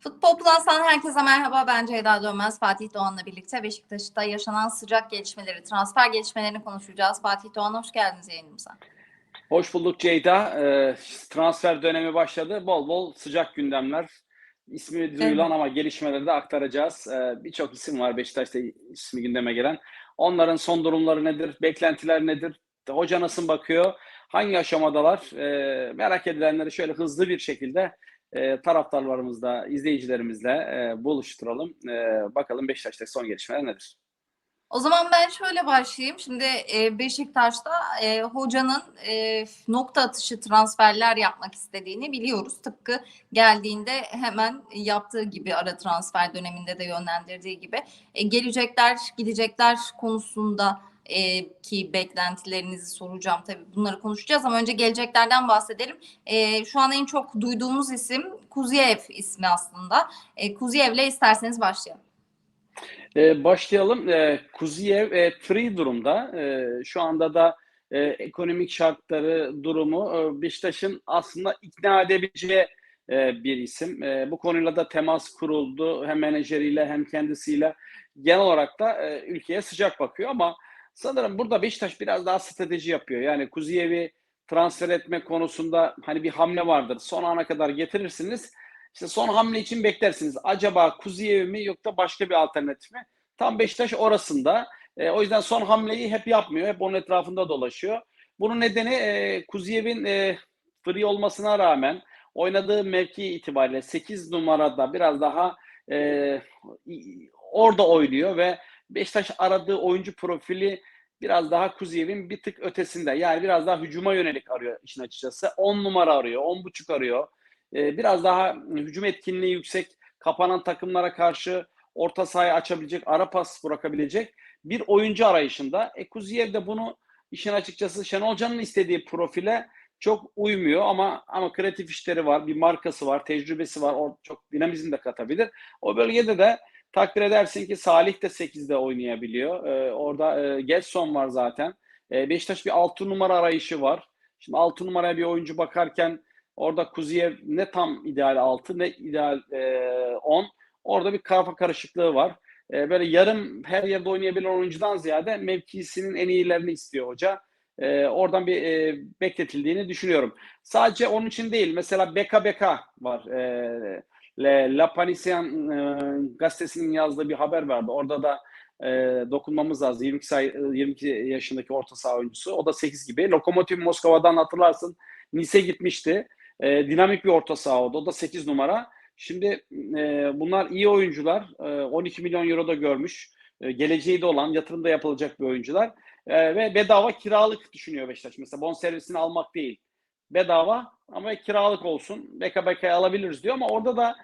Futbol Plus'tan herkese merhaba. Ben Ceyda Dönmez. Fatih Doğan'la birlikte Beşiktaş'ta yaşanan sıcak gelişmeleri, transfer gelişmelerini konuşacağız. Fatih Doğan hoş geldiniz yayınımıza. Hoş bulduk Ceyda. Ee, transfer dönemi başladı. Bol bol sıcak gündemler. İsmi duyulan Evet. ama gelişmeleri de aktaracağız. Ee, Birçok isim var Beşiktaş'ta ismi gündeme gelen. Onların son durumları nedir? Beklentiler nedir? Hoca nasıl bakıyor? Hangi aşamadalar? Ee, merak edilenleri şöyle hızlı bir şekilde e, taraftarlarımızla, izleyicilerimizle e, buluşturalım. E, bakalım Beşiktaş'taki son gelişmeler nedir? O zaman ben şöyle başlayayım. Şimdi e, Beşiktaş'ta e, hocanın e, nokta atışı transferler yapmak istediğini biliyoruz. Tıpkı geldiğinde hemen yaptığı gibi ara transfer döneminde de yönlendirdiği gibi. E, gelecekler, gidecekler konusunda e, ki beklentilerinizi soracağım tabii bunları konuşacağız ama önce geleceklerden bahsedelim. E, şu an en çok duyduğumuz isim Kuziyev ismi aslında. E, Kuziyev'le isterseniz başlayalım. Ee, başlayalım. Ee, Kuziyev e, free durumda. Ee, şu anda da e, ekonomik şartları, durumu e, Beşiktaş'ın aslında ikna edebileceği e, bir isim. E, bu konuyla da temas kuruldu. Hem menajeriyle hem kendisiyle. Genel olarak da e, ülkeye sıcak bakıyor ama sanırım burada Beşiktaş biraz daha strateji yapıyor. Yani Kuziyev'i transfer etme konusunda hani bir hamle vardır. Son ana kadar getirirsiniz. İşte son hamle için beklersiniz. Acaba Kuziyev mi yoksa başka bir alternatif mi? Tam Beşiktaş orasında. E, o yüzden son hamleyi hep yapmıyor. Hep onun etrafında dolaşıyor. Bunun nedeni e, Kuziyev'in e, free olmasına rağmen oynadığı mevki itibariyle 8 numarada biraz daha e, orada oynuyor ve Beşiktaş aradığı oyuncu profili biraz daha Kuziyev'in bir tık ötesinde. Yani biraz daha hücuma yönelik arıyor işin açıkçası. 10 numara arıyor, 10.5 arıyor. Ee, biraz daha hücum etkinliği yüksek, kapanan takımlara karşı orta sahayı açabilecek, ara pas bırakabilecek bir oyuncu arayışında. E, Kuziyev de bunu işin açıkçası Şenol Hoca'nın istediği profile çok uymuyor ama ama kreatif işleri var, bir markası var, tecrübesi var. O çok dinamizm de katabilir. O bölgede de takdir edersin ki Salih de 8'de oynayabiliyor. Ee, orada e, Getson var zaten. E, Beşiktaş bir 6 numara arayışı var. Şimdi 6 numaraya bir oyuncu bakarken Orada Kuziyev ne tam ideal 6 ne ideal 10. E, Orada bir kafa karışıklığı var. E, böyle yarım her yerde oynayabilen oyuncudan ziyade mevkisinin en iyilerini istiyor hoca. E, oradan bir e, bekletildiğini düşünüyorum. Sadece onun için değil. Mesela Beka Beka var. E, La Parisien e, gazetesinin yazdığı bir haber vardı. Orada da e, dokunmamız lazım. 22, say, 22 yaşındaki orta saha oyuncusu. O da 8 gibi. Lokomotiv Moskova'dan hatırlarsın. Nice gitmişti. E, dinamik bir orta saha oldu. O da 8 numara. Şimdi e, bunlar iyi oyuncular. E, 12 milyon euro da görmüş. E, geleceği de olan, yatırım da yapılacak bir oyuncular. E, ve bedava kiralık düşünüyor Beşiktaş. Mesela bon servisini almak değil. Bedava ama kiralık olsun. Beka bekaya alabiliriz diyor ama orada da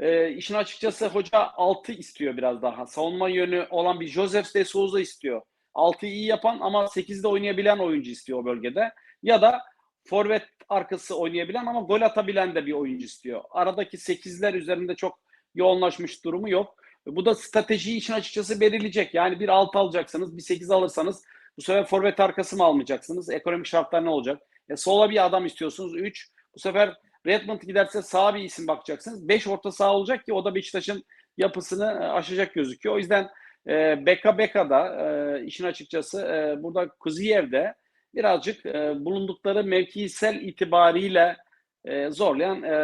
e, işin açıkçası hoca 6 istiyor biraz daha. Savunma yönü olan bir Joseph de Souza istiyor. 6'yı iyi yapan ama 8'de oynayabilen oyuncu istiyor o bölgede. Ya da forvet arkası oynayabilen ama gol atabilen de bir oyuncu istiyor. Aradaki 8'ler üzerinde çok yoğunlaşmış durumu yok. Bu da stratejiyi için açıkçası belirleyecek. Yani bir 6 alacaksınız, bir 8 alırsanız bu sefer forvet arkası mı almayacaksınız? Ekonomik şartlar ne olacak? E, sola bir adam istiyorsunuz 3. Bu sefer Redmond giderse sağa bir isim bakacaksınız. 5 orta saha olacak ki o da Beşiktaş'ın yapısını aşacak gözüküyor. O yüzden e, Beka Beka da e, işin açıkçası e, burada Kuziyev'de birazcık e, bulundukları mevkisel itibariyle e, zorlayan, e,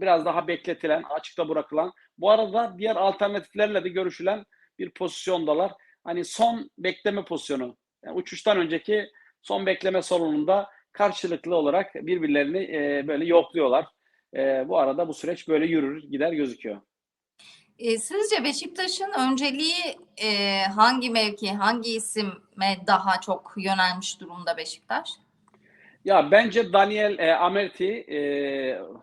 biraz daha bekletilen, açıkta bırakılan. Bu arada diğer alternatiflerle de görüşülen bir pozisyondalar. Hani son bekleme pozisyonu, yani uçuştan önceki son bekleme salonunda karşılıklı olarak birbirlerini e, böyle yokluyorlar. E, bu arada bu süreç böyle yürür, gider gözüküyor. E, sizce Beşiktaş'ın önceliği e, hangi mevki, hangi isime daha çok yönelmiş durumda Beşiktaş? Ya bence Daniel e, Amerti e,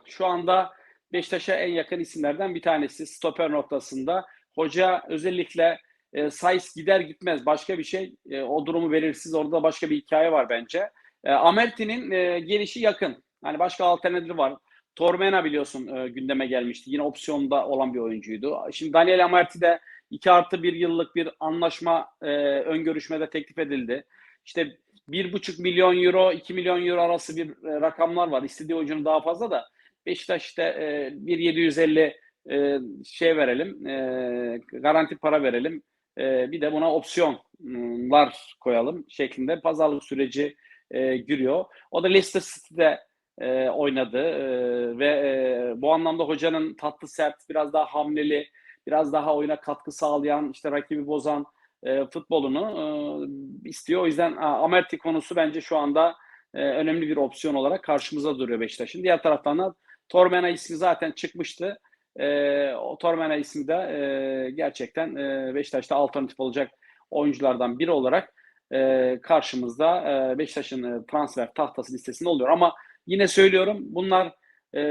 şu anda Beşiktaş'a en yakın isimlerden bir tanesi stoper noktasında. Hoca özellikle e, Sayıs gider gitmez başka bir şey. E, o durumu belirsiz. Orada başka bir hikaye var bence. E, Amerti'nin e, gelişi yakın. Yani başka alternatif var. Tormena biliyorsun e, gündeme gelmişti. Yine opsiyonda olan bir oyuncuydu. Şimdi Daniel Amarty de 2 artı 1 yıllık bir anlaşma e, ön görüşmede teklif edildi. İşte 1,5 milyon euro, 2 milyon euro arası bir e, rakamlar var. İstediği oyuncunun daha fazla da Beşiktaş işte e, 1.750 e, şey verelim, e, garanti para verelim. E, bir de buna opsiyonlar koyalım şeklinde pazarlık süreci e, giriyor. O da Leicester City'de e, oynadı e, ve e, bu anlamda hocanın tatlı sert, biraz daha hamleli, biraz daha oyuna katkı sağlayan, işte rakibi bozan e, futbolunu e, istiyor. O yüzden Amerti konusu bence şu anda e, önemli bir opsiyon olarak karşımıza duruyor Beşiktaş'ın. Diğer taraftan da Tormena ismi zaten çıkmıştı. E, o Tormena ismi de e, gerçekten e, Beşiktaş'ta alternatif olacak oyunculardan biri olarak e, karşımızda e, Beşiktaş'ın e, transfer tahtası listesinde oluyor. Ama yine söylüyorum bunlar e,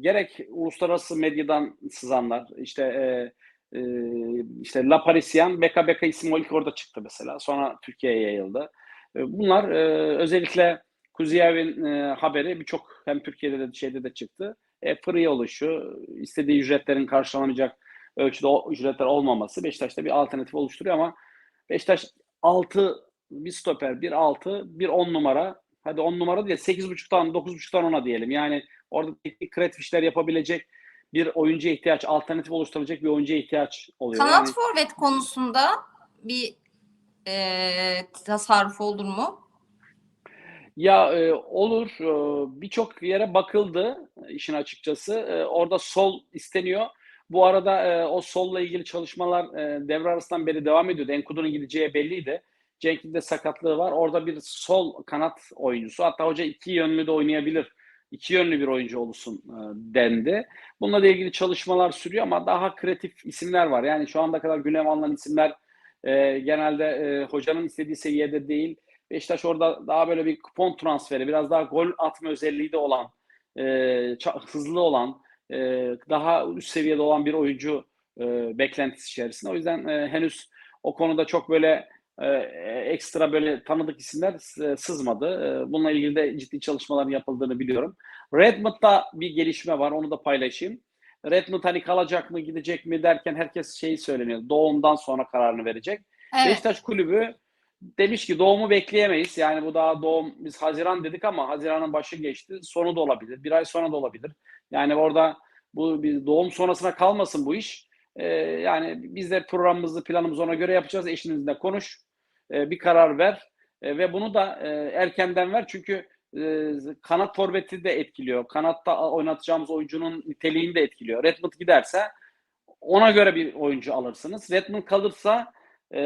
gerek uluslararası medyadan sızanlar işte e, e, işte La Parisien, Beka Beka isim ilk orada çıktı mesela. Sonra Türkiye'ye yayıldı. E, bunlar e, özellikle Kuziyev'in e, haberi birçok hem Türkiye'de de şeyde de çıktı. E, free oluşu, istediği ücretlerin karşılanacak ölçüde o ücretler olmaması Beşiktaş'ta bir alternatif oluşturuyor ama Beşiktaş 6 bir stoper, bir 6, bir 10 numara. Hadi 10 numara değil 8.5'tan 9.5'tan ona diyelim. Yani orada kreatif işler yapabilecek bir oyuncuya ihtiyaç, alternatif oluşturacak bir oyuncuya ihtiyaç oluyor. Kanat yani, forvet konusunda bir e, tasarruf olur mu? Ya e, olur. E, Birçok yere bakıldı işin açıkçası. E, orada sol isteniyor. Bu arada e, o solla ilgili çalışmalar e, devre arasından beri devam ediyordu. Enkudu'nun gideceği belliydi. Cenk'in de sakatlığı var. Orada bir sol kanat oyuncusu. Hatta hoca iki yönlü de oynayabilir. İki yönlü bir oyuncu olsun e, dendi. Bununla da ilgili çalışmalar sürüyor ama daha kreatif isimler var. Yani şu anda kadar gündeme alınan isimler e, genelde e, hocanın istediği seviyede değil. Beşiktaş orada daha böyle bir kupon transferi, biraz daha gol atma özelliği de olan, e, hızlı olan, e, daha üst seviyede olan bir oyuncu e, beklentisi içerisinde. O yüzden e, henüz o konuda çok böyle e, ekstra böyle tanıdık isimler e, sızmadı. E, bununla ilgili de ciddi çalışmaların yapıldığını biliyorum. Redmond'da bir gelişme var, onu da paylaşayım. Redmond hani kalacak mı, gidecek mi derken herkes şeyi söyleniyor. Doğumdan sonra kararını verecek. Evet. Beşiktaş kulübü demiş ki doğumu bekleyemeyiz. Yani bu daha doğum biz Haziran dedik ama Haziran'ın başı geçti. Sonu da olabilir. Bir ay sonra da olabilir. Yani orada bu bir doğum sonrasına kalmasın bu iş. Ee, yani biz de programımızı planımızı ona göre yapacağız. Eşinizle konuş. Ee, bir karar ver. Ee, ve bunu da e, erkenden ver. Çünkü e, kanat forveti de etkiliyor. Kanatta oynatacağımız oyuncunun niteliğini de etkiliyor. Redmond giderse ona göre bir oyuncu alırsınız. Redmond kalırsa ee,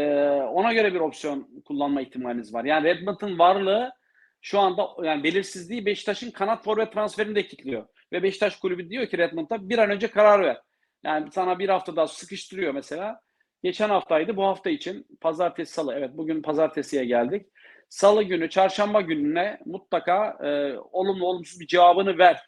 ona göre bir opsiyon kullanma ihtimaliniz var. Yani Redmond'un varlığı şu anda yani belirsizliği Beşiktaş'ın kanat forvet transferini de kilitliyor. Ve Beşiktaş kulübü diyor ki Redmond'a bir an önce karar ver. Yani sana bir hafta daha sıkıştırıyor mesela. Geçen haftaydı bu hafta için pazartesi salı. Evet bugün pazartesiye geldik. Salı günü çarşamba gününe mutlaka e, olumlu olumsuz bir cevabını ver.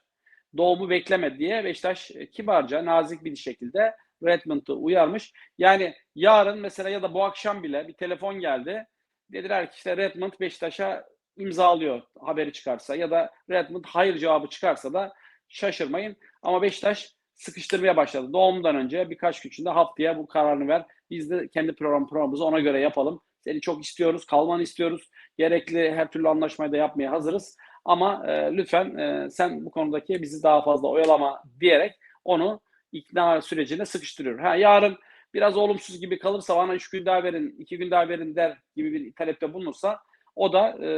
Doğumu bekleme diye Beşiktaş kibarca nazik bir şekilde Redmond'u uyarmış. Yani yarın mesela ya da bu akşam bile bir telefon geldi. Dediler ki işte Redmond Beşiktaş'a imzalıyor haberi çıkarsa ya da Redmond hayır cevabı çıkarsa da şaşırmayın. Ama Beşiktaş sıkıştırmaya başladı. Doğumdan önce birkaç gün içinde haftaya bu kararını ver. Biz de kendi program programımızı ona göre yapalım. Seni çok istiyoruz, kalmanı istiyoruz. Gerekli her türlü anlaşmayı da yapmaya hazırız. Ama e, lütfen e, sen bu konudaki bizi daha fazla oyalama diyerek onu ikna sürecine sıkıştırıyor. Ha yarın biraz olumsuz gibi kalırsa bana üç gün daha verin, iki gün daha verin der gibi bir talepte bulunursa o da e,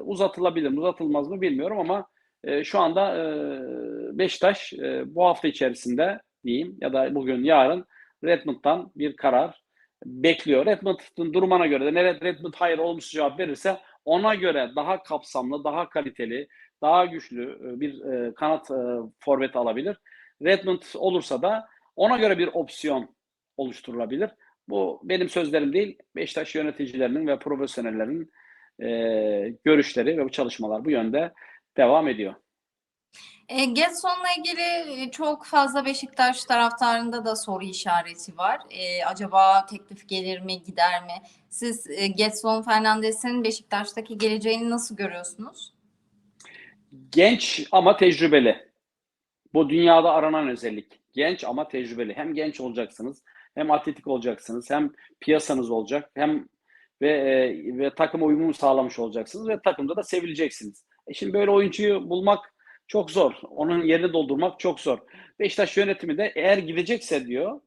uzatılabilir uzatılmaz mı bilmiyorum ama e, şu anda e, Beşiktaş e, bu hafta içerisinde diyeyim ya da bugün yarın Redmond'dan bir karar bekliyor. Redmond'un durumuna göre de ne Redmond hayır olumsuz cevap verirse ona göre daha kapsamlı, daha kaliteli, daha güçlü e, bir e, kanat e, forveti alabilir. Redmond olursa da ona göre bir opsiyon oluşturulabilir. Bu benim sözlerim değil, Beşiktaş yöneticilerinin ve profesyonellerin e, görüşleri ve bu çalışmalar bu yönde devam ediyor. E, Getson'la ilgili e, çok fazla Beşiktaş taraftarında da soru işareti var. E, acaba teklif gelir mi, gider mi? Siz e, Getson Fernandes'in Beşiktaş'taki geleceğini nasıl görüyorsunuz? Genç ama tecrübeli. Bu dünyada aranan özellik. Genç ama tecrübeli. Hem genç olacaksınız, hem atletik olacaksınız, hem piyasanız olacak, hem ve ve takım uyumu sağlamış olacaksınız ve takımda da sevileceksiniz. E şimdi böyle oyuncuyu bulmak çok zor. Onun yerini doldurmak çok zor. Beşiktaş yönetimi de eğer gidecekse diyor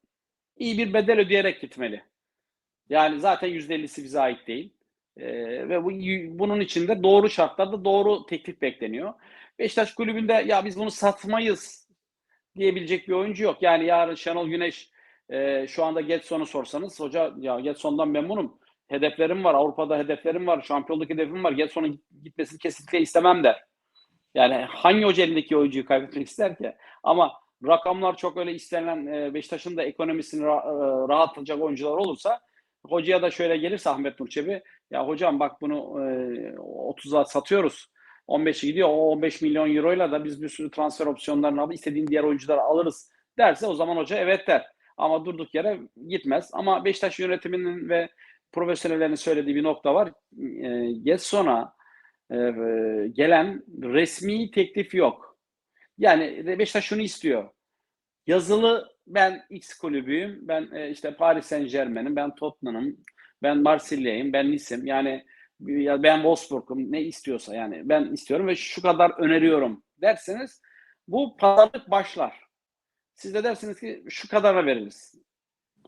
iyi bir bedel ödeyerek gitmeli. Yani zaten %50'si bize ait değil. Ee, ve bu, bunun için de doğru şartlarda doğru teklif bekleniyor. Beşiktaş kulübünde ya biz bunu satmayız diyebilecek bir oyuncu yok. Yani yarın Şenol Güneş e, şu anda Getson'u sorsanız hoca ya Getson'dan memnunum. Hedeflerim var. Avrupa'da hedeflerim var. Şampiyonluk hedefim var. Getson'un gitmesini kesinlikle istemem der. Yani hangi hoca elindeki oyuncuyu kaybetmek ister ki? Ama rakamlar çok öyle istenen e, Beşiktaş'ın da ekonomisini e, rahatlatacak oyuncular olursa hocaya da şöyle gelirse Ahmet Nur Çebi ya hocam bak bunu e, 30'a satıyoruz. 15'e gidiyor. O 15 milyon euroyla da biz bir sürü transfer opsiyonlarını alıp istediğin diğer oyuncuları alırız derse o zaman hoca evet der. Ama durduk yere gitmez. Ama Beşiktaş yönetiminin ve profesyonellerin söylediği bir nokta var. E, Getson'a e, gelen resmi teklif yok. Yani Beşiktaş şunu istiyor. Yazılı ben X kulübüyüm. Ben e, işte Paris Saint Germain'im. Ben Tottenham'ım. Ben Marsilya'yım. Ben Nice'im. Yani ya ben Wolfsburg'um. Ne istiyorsa yani ben istiyorum ve şu kadar öneriyorum derseniz bu pazarlık başlar. Siz de dersiniz ki şu kadara veririz.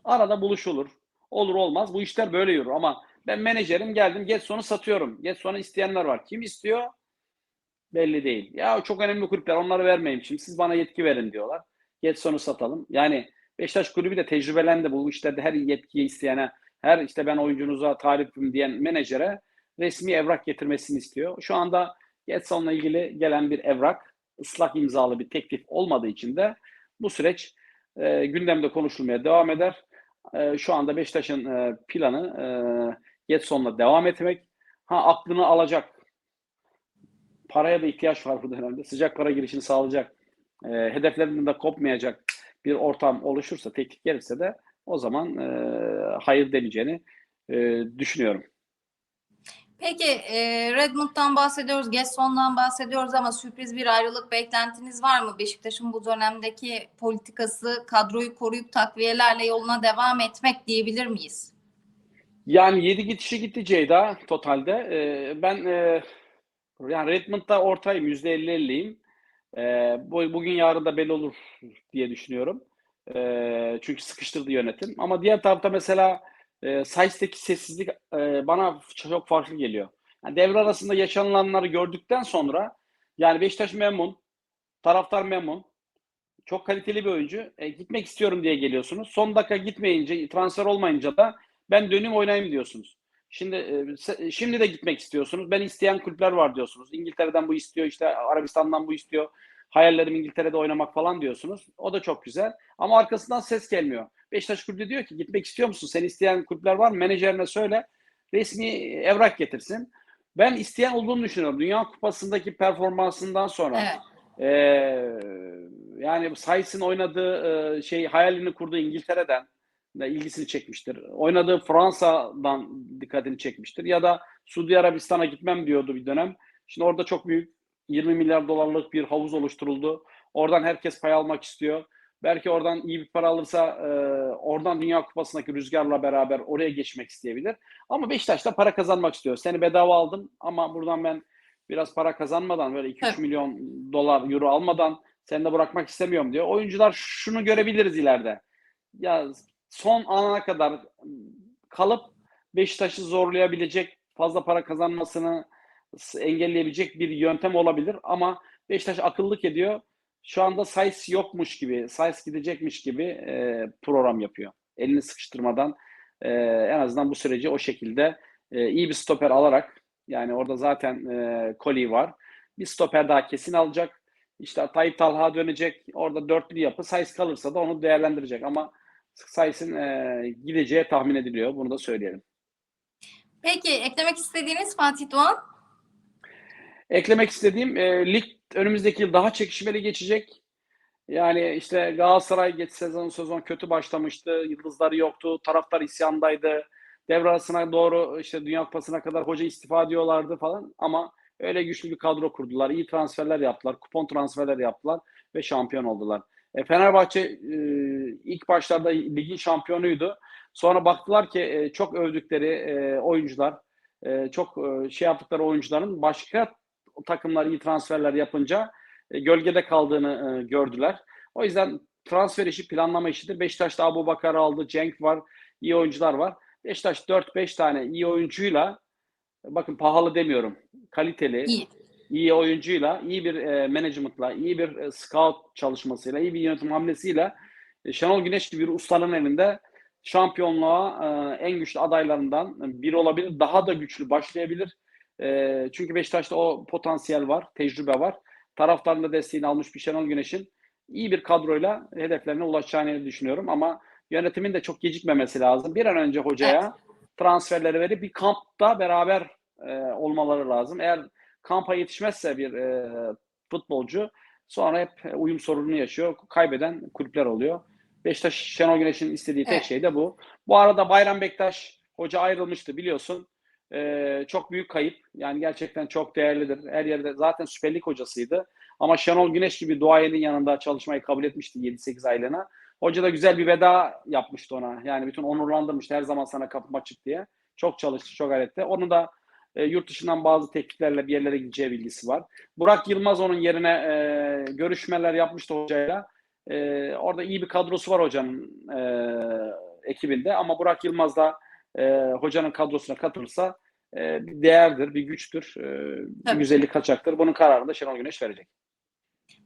Arada buluşulur. Olur olmaz. Bu işler böyle yürür ama ben menajerim geldim Getson'u satıyorum. Getson'u isteyenler var. Kim istiyor? Belli değil. Ya çok önemli kulüpler onları vermeyeyim şimdi. Siz bana yetki verin diyorlar. Getson'u satalım. Yani Beşiktaş kulübü de tecrübelendi bu işlerde her yetkiyi isteyene, her işte ben oyuncunuza talipim diyen menajere resmi evrak getirmesini istiyor. Şu anda Getson'la ilgili gelen bir evrak, ıslak imzalı bir teklif olmadığı için de bu süreç e, gündemde konuşulmaya devam eder. E, şu anda Beşiktaş'ın e, planı e, Getson'la devam etmek. Ha aklını alacak. Paraya da ihtiyaç var bu dönemde. Sıcak para girişini sağlayacak. E, hedeflerinden de kopmayacak bir ortam oluşursa, teklif gelirse de o zaman e, hayır deneyeceğini e, düşünüyorum. Peki e, Redmond'dan bahsediyoruz, Gesson'dan bahsediyoruz ama sürpriz bir ayrılık beklentiniz var mı? Beşiktaş'ın bu dönemdeki politikası kadroyu koruyup takviyelerle yoluna devam etmek diyebilir miyiz? Yani 7 gidişi gitti Ceyda totalde. Ee, ben e, yani Redmond'da ortayım. %50-50'yim. Ee, bu, bugün yarın da belli olur diye düşünüyorum. Ee, çünkü sıkıştırdı yönetim. Ama diğer tarafta mesela e, Sainz'teki sessizlik e, bana çok farklı geliyor. Yani devre arasında yaşanılanları gördükten sonra yani Beşiktaş memnun, taraftar memnun. Çok kaliteli bir oyuncu. E, gitmek istiyorum diye geliyorsunuz. Son dakika gitmeyince, transfer olmayınca da ben döneyim oynayayım diyorsunuz. Şimdi e, şimdi de gitmek istiyorsunuz. Ben isteyen kulüpler var diyorsunuz. İngiltere'den bu istiyor, işte Arabistan'dan bu istiyor. Hayallerim İngiltere'de oynamak falan diyorsunuz. O da çok güzel. Ama arkasından ses gelmiyor. Beşiktaş kulübü diyor ki gitmek istiyor musun? Seni isteyen kulüpler var? Menajerine söyle. Resmi evrak getirsin. Ben isteyen olduğunu düşünüyorum. Dünya Kupası'ndaki performansından sonra. Evet. Ee, yani Saiz'in oynadığı e, şey hayalini kurduğu İngiltere'den de ilgisini çekmiştir. Oynadığı Fransa'dan dikkatini çekmiştir. Ya da Suudi Arabistan'a gitmem diyordu bir dönem. Şimdi orada çok büyük 20 milyar dolarlık bir havuz oluşturuldu. Oradan herkes pay almak istiyor. Belki oradan iyi bir para alırsa e, oradan Dünya Kupası'ndaki rüzgarla beraber oraya geçmek isteyebilir. Ama Beşiktaş da para kazanmak istiyor. Seni bedava aldım ama buradan ben biraz para kazanmadan böyle 2-3 Evet. milyon dolar, euro almadan seni de bırakmak istemiyorum diyor. Oyuncular şunu görebiliriz ileride. Ya son ana kadar kalıp Beşiktaş'ı zorlayabilecek, fazla para kazanmasını engelleyebilecek bir yöntem olabilir ama Beşiktaş akıllık ediyor. Şu anda Sayıs yokmuş gibi, Sayıs gidecekmiş gibi e, program yapıyor. Elini sıkıştırmadan e, en azından bu süreci o şekilde e, iyi bir stoper alarak yani orada zaten e, Koli var. Bir stoper daha kesin alacak. İşte Tayyip Talha dönecek. Orada dörtlü yapı. Sayıs kalırsa da onu değerlendirecek ama Sayıs'ın e, gideceği tahmin ediliyor. Bunu da söyleyelim. Peki eklemek istediğiniz Fatih Doğan? Eklemek istediğim e, lig önümüzdeki yıl daha çekişmeli geçecek. Yani işte Galatasaray geç sezon sezon kötü başlamıştı. Yıldızları yoktu. Taraftar isyandaydı. Devre arasına doğru işte Dünya Kupası'na kadar hoca istifa diyorlardı falan ama öyle güçlü bir kadro kurdular. İyi transferler yaptılar. Kupon transferler yaptılar ve şampiyon oldular. E, Fenerbahçe e, ilk başlarda ligin şampiyonuydu. Sonra baktılar ki e, çok övdükleri e, oyuncular, e, çok e, şey yaptıkları oyuncuların başka takımlar iyi transferler yapınca e, gölgede kaldığını e, gördüler. O yüzden transfer işi planlama işidir. Beşiktaş'ta Abu Bakar aldı, Cenk var, iyi oyuncular var. Beşiktaş 4-5 tane iyi oyuncuyla bakın pahalı demiyorum. Kaliteli, İyi. İyi oyuncuyla, iyi bir e, management'la, iyi bir e, scout çalışmasıyla, iyi bir yönetim hamlesiyle e, Şenol Güneş gibi bir ustanın elinde şampiyonluğa e, en güçlü adaylarından biri olabilir. Daha da güçlü başlayabilir. E, çünkü Beşiktaş'ta o potansiyel var, tecrübe var. Taraftarın da desteğini almış bir Şenol Güneş'in iyi bir kadroyla hedeflerine ulaşacağını düşünüyorum ama yönetimin de çok gecikmemesi lazım. Bir an önce hocaya transferleri verip bir kampta beraber e, olmaları lazım. Eğer kampa yetişmezse bir e, futbolcu sonra hep uyum sorununu yaşıyor. Kaybeden kulüpler oluyor. Beşiktaş Şenol Güneş'in istediği tek Evet. şey de bu. Bu arada Bayram Bektaş hoca ayrılmıştı biliyorsun. E, çok büyük kayıp. Yani gerçekten çok değerlidir. Her yerde zaten Süper Lig hocasıydı. Ama Şenol Güneş gibi duayenin yanında çalışmayı kabul etmişti 7-8 aylığına. Hoca da güzel bir veda yapmıştı ona. Yani bütün onurlandırmıştı her zaman sana kapım açık diye. Çok çalıştı, çok gayretti. Onu da e, yurt dışından bazı tekliflerle bir yerlere gideceği bilgisi var. Burak Yılmaz onun yerine e, görüşmeler yapmıştı hocayla. E, orada iyi bir kadrosu var hocanın e, ekibinde ama Burak Yılmaz da e, hocanın kadrosuna katılırsa e, bir değerdir, bir güçtür, e, güzellik kaçaktır. Bunun kararını da Şenol Güneş verecek.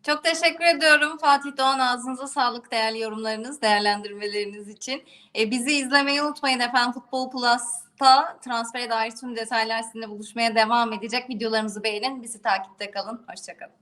Çok teşekkür ediyorum Fatih Doğan ağzınıza sağlık değerli yorumlarınız, değerlendirmeleriniz için. E, bizi izlemeyi unutmayın efendim. Futbol Mart'ta transfere dair tüm detaylar sizinle buluşmaya devam edecek. Videolarımızı beğenin, bizi takipte kalın. Hoşçakalın.